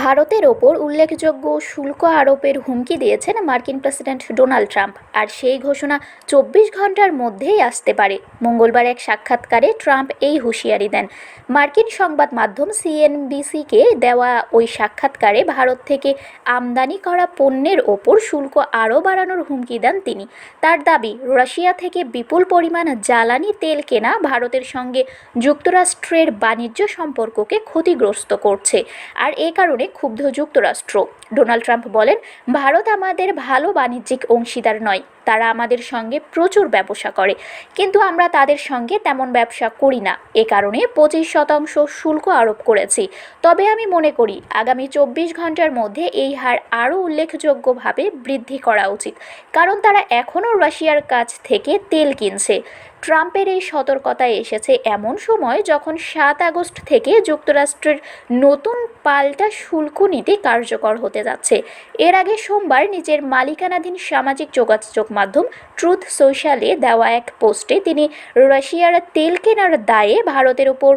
ভারতের ওপর উল্লেখযোগ্য শুল্ক আরোপের হুমকি দিয়েছেন মার্কিন প্রেসিডেন্ট ডোনাল্ড ট্রাম্প। আর সেই ঘোষণা চব্বিশ ঘণ্টার মধ্যেই আসতে পারে। মঙ্গলবার এক সাক্ষাৎকারে ট্রাম্প এই হুঁশিয়ারি দেন। মার্কিন সংবাদ মাধ্যম সিএনবিসিকে দেওয়া ওই সাক্ষাৎকারে ভারত থেকে আমদানি করা পণ্যের ওপর শুল্ক আরও বাড়ানোর হুমকি দেন তিনি। তার দাবি, রাশিয়া থেকে বিপুল পরিমাণ জ্বালানি তেল কেনা ভারতের সঙ্গে যুক্তরাষ্ট্রের বাণিজ্য সম্পর্ককে ক্ষতিগ্রস্ত করছে। আর এ কারণে ক্ষুব্ধ যুক্তরাষ্ট্র। ডোনাল্ড ট্রাম্প বলেন ভারত আমাদের ভালো বাণিজ্যিক অংশীদার নয়। তারা আমাদের সঙ্গে প্রচুর ব্যবসা করে। কিন্তু আমরা তাদের সঙ্গে তেমন ব্যবসা করি না। এ কারণে পঁচিশ শতাংশ শুল্ক আরোপ করেছি। তবে আমি মনে করি, আগামী চব্বিশ ঘণ্টার মধ্যে এই হার আরও উল্লেখযোগ্যভাবে বৃদ্ধি করা উচিত। কারণ তারা এখনও রাশিয়ার কাছ থেকে তেল কিনছে। ট্রাম্পের এই সতর্কতায় এসেছে এমন সময় যখন সাত আগস্ট থেকে যুক্তরাষ্ট্রের নতুন পাল্টা শুল্ক নীতি কার্যকর হতে যাচ্ছে। এর আগে সোমবার নিজের মালিকানাধীন সামাজিক যোগাযোগ মাধ্যম ট্রুথ সোশ্যালে দেওয়া এক পোস্টে তিনি রাশিয়ার তেল কেনার দায়ে ভারতের ওপর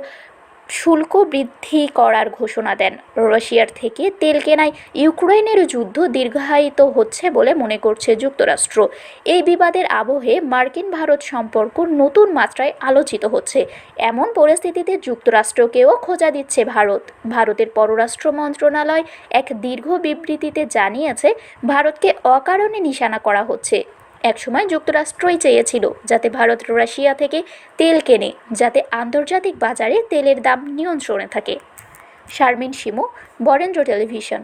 শুল্ক বৃদ্ধি করার ঘোষণা দেন। রাশিয়ার থেকে তেল কেনায় ইউক্রেনের যুদ্ধ দীর্ঘায়িত হচ্ছে বলে মনে করছে যুক্তরাষ্ট্র। এই বিবাদের আবহে মার্কিন ভারত সম্পর্ক নতুন মাত্রায় আলোচিত হচ্ছে। এমন পরিস্থিতিতে যুক্তরাষ্ট্রকেও খোঁজা দিচ্ছে ভারত। ভারতের পররাষ্ট্র মন্ত্রণালয় এক দীর্ঘ বিবৃতিতে জানিয়েছে, ভারতকে অকারণে নিশানা করা হচ্ছে। একসময় যুক্তরাষ্ট্রই চেয়েছিল যাতে ভারত রাশিয়া থেকে তেল কেনে, যাতে আন্তর্জাতিক বাজারে তেলের দাম নিয়ন্ত্রণে থাকে। শারমিন শিমু, বরেন্দ্র টেলিভিশন।